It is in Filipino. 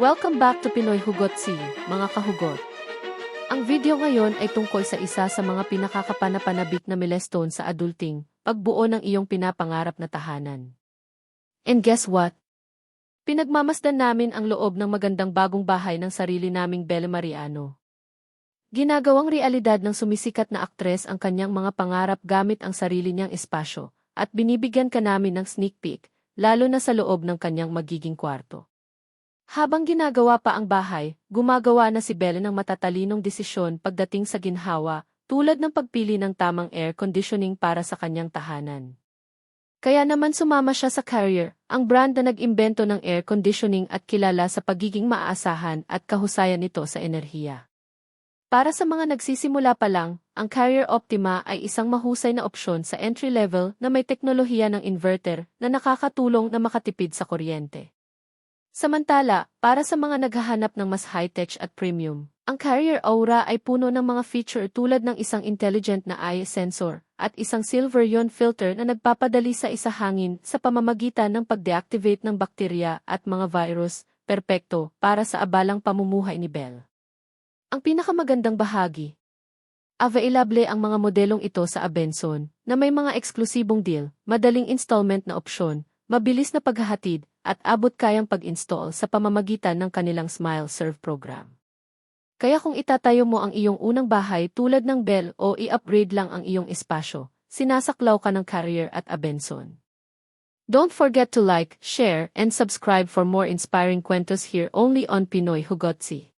Welcome back to Pinoy Hugot C, mga kahugot. Ang video ngayon ay tungkol sa isa sa mga pinakakapanapanabik na milestone sa adulting, pagbuo ng iyong pinapangarap na tahanan. And guess what? Pinagmamasdan namin ang loob ng magandang bagong bahay ng sarili naming Belle Mariano. Ginagawang realidad ng sumisikat na aktres ang kanyang mga pangarap gamit ang sarili niyang espasyo, at binibigyan ka namin ng sneak peek, lalo na sa loob ng kanyang magiging kwarto. Habang ginagawa pa ang bahay, gumagawa na si Belle ng matatalinong desisyon pagdating sa ginhawa, tulad ng pagpili ng tamang air conditioning para sa kanyang tahanan. Kaya naman sumama siya sa Carrier, ang brand na nag-imbento ng air conditioning at kilala sa pagiging maaasahan at kahusayan nito sa enerhiya. Para sa mga nagsisimula pa lang, ang Carrier Optima ay isang mahusay na opsyon sa entry-level na may teknolohiya ng inverter na nakakatulong na makatipid sa kuryente. Samantala, para sa mga naghahanap ng mas high-tech at premium, ang Carrier Aura ay puno ng mga feature tulad ng isang intelligent na eye sensor at isang silver ion filter na nagpapadali sa isa hangin sa pamamagitan ng pag-deactivate ng bakterya at mga virus, perpekto para sa abalang pamumuhay ni Bell. Ang pinakamagandang bahagi, Available ang mga modelong ito sa Abenson, na may mga eksklusibong deal, madaling installment na opsyon, mabilis na paghahatid, at abot kayang pag-install sa pamamagitan ng kanilang Smile Serve program. Kaya kung itatayo mo ang iyong unang bahay tulad ng Bell o i-upgrade lang ang iyong espasyo, sinasaklaw ka ng Carrier at Abenson. Don't forget to like, share, and subscribe for more inspiring kwentos here only on Pinoy Hugotsi.